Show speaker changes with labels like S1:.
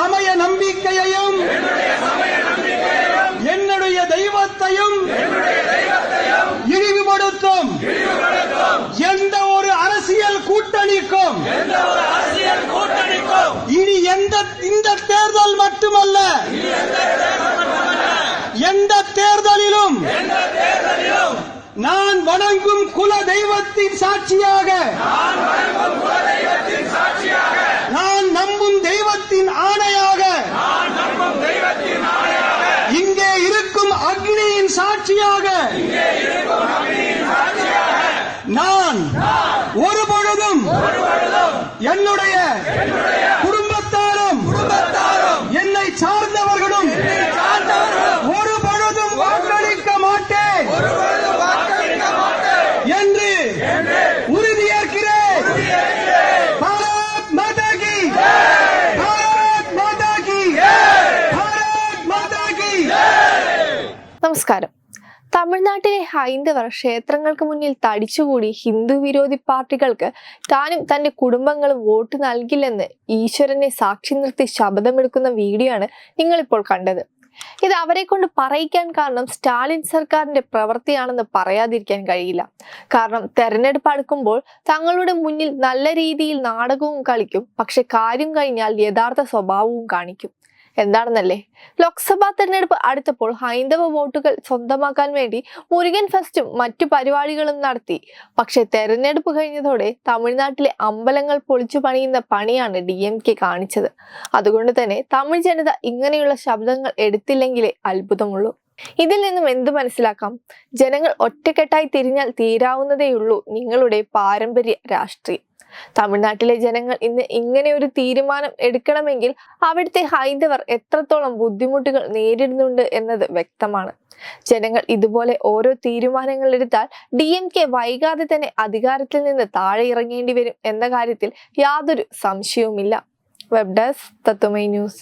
S1: சமய நம்பிக்கையையும் என்னுடைய தெய்வத்தையும் இழிவுபடுத்தும். எந்த ஒரு அரசியல் கூட்டணிக்கும் இனி எந்த இந்த தேர்தல் மட்டுமல்ல எந்த தேர்தலிலும் நான் வணங்கும் குல தெய்வத்தின் சாட்சியாக சாட்சியாக. நான்
S2: നമസ്കാരം. തമിഴ്നാട്ടിലെ ഹൈന്ദവർ ക്ഷേത്രങ്ങൾക്ക് മുന്നിൽ തടിച്ചുകൂടി ഹിന്ദു വിരോധി പാർട്ടികൾക്ക് താനും തന്റെ കുടുംബങ്ങളും വോട്ട് നൽകില്ലെന്ന് ഈശ്വരനെ സാക്ഷി നിർത്തി ശപഥമെടുക്കുന്ന വീഡിയോ ആണ് നിങ്ങളിപ്പോൾ കണ്ടത്. ഇത് അവരെ കൊണ്ട് പറയിക്കാൻ കാരണം സ്റ്റാലിൻ സർക്കാരിന്റെ പ്രവൃത്തിയാണെന്ന് പറയാതിരിക്കാൻ കഴിയില്ല. കാരണം തെരഞ്ഞെടുപ്പ് അടുക്കുമ്പോൾ തങ്ങളുടെ മുന്നിൽ നല്ല രീതിയിൽ നാടകവും കളിക്കും പക്ഷെ കാര്യം കഴിഞ്ഞാൽ യഥാർത്ഥ സ്വഭാവവും കാണിക്കും. എന്താണെന്നല്ലേ? ലോക്സഭാ തെരഞ്ഞെടുപ്പ് അടുത്തപ്പോൾ ഹൈന്ദവ വോട്ടുകൾ സ്വന്തമാക്കാൻ വേണ്ടി മുരുകൻ ഫെസ്റ്റും മറ്റു പരിപാടികളും നടത്തി. പക്ഷെ തെരഞ്ഞെടുപ്പ് കഴിഞ്ഞതോടെ തമിഴ്നാട്ടിലെ അമ്പലങ്ങൾ പൊളിച്ചു പണിയുന്ന പണിയാണ് ഡി എം കെ കാണിച്ചത്. അതുകൊണ്ട് തന്നെ തമിഴ് ജനത ഇങ്ങനെയുള്ള ശബ്ദങ്ങൾ എടുത്തില്ലെങ്കിലേ അത്ഭുതമുള്ളൂ. ഇതിൽ നിന്നും എന്ത് മനസ്സിലാക്കാം? ജനങ്ങൾ ഒറ്റക്കെട്ടായി തിരിഞ്ഞാൽ തീരാവുന്നതേയുള്ളൂ നിങ്ങളുടെ പാരമ്പര്യ രാഷ്ട്രീയം. തമിഴ്നാട്ടിലെ ജനങ്ങൾ ഇന്ന് ഇങ്ങനെ ഒരു തീരുമാനം എടുക്കണമെങ്കിൽ അവിടുത്തെ ഹൈന്ദവർ എത്രത്തോളം ബുദ്ധിമുട്ടുകൾ നേരിടുന്നുണ്ട് എന്നത് വ്യക്തമാണ്. ജനങ്ങൾ ഇതുപോലെ ഓരോ തീരുമാനങ്ങൾ എടുത്താൽ ഡി എം കെ വൈകാതെ തന്നെ അധികാരത്തിൽ നിന്ന് താഴെ ഇറങ്ങേണ്ടി വരും എന്ന കാര്യത്തിൽ യാതൊരു സംശയവുമില്ല. Web desk Tatwamayi news.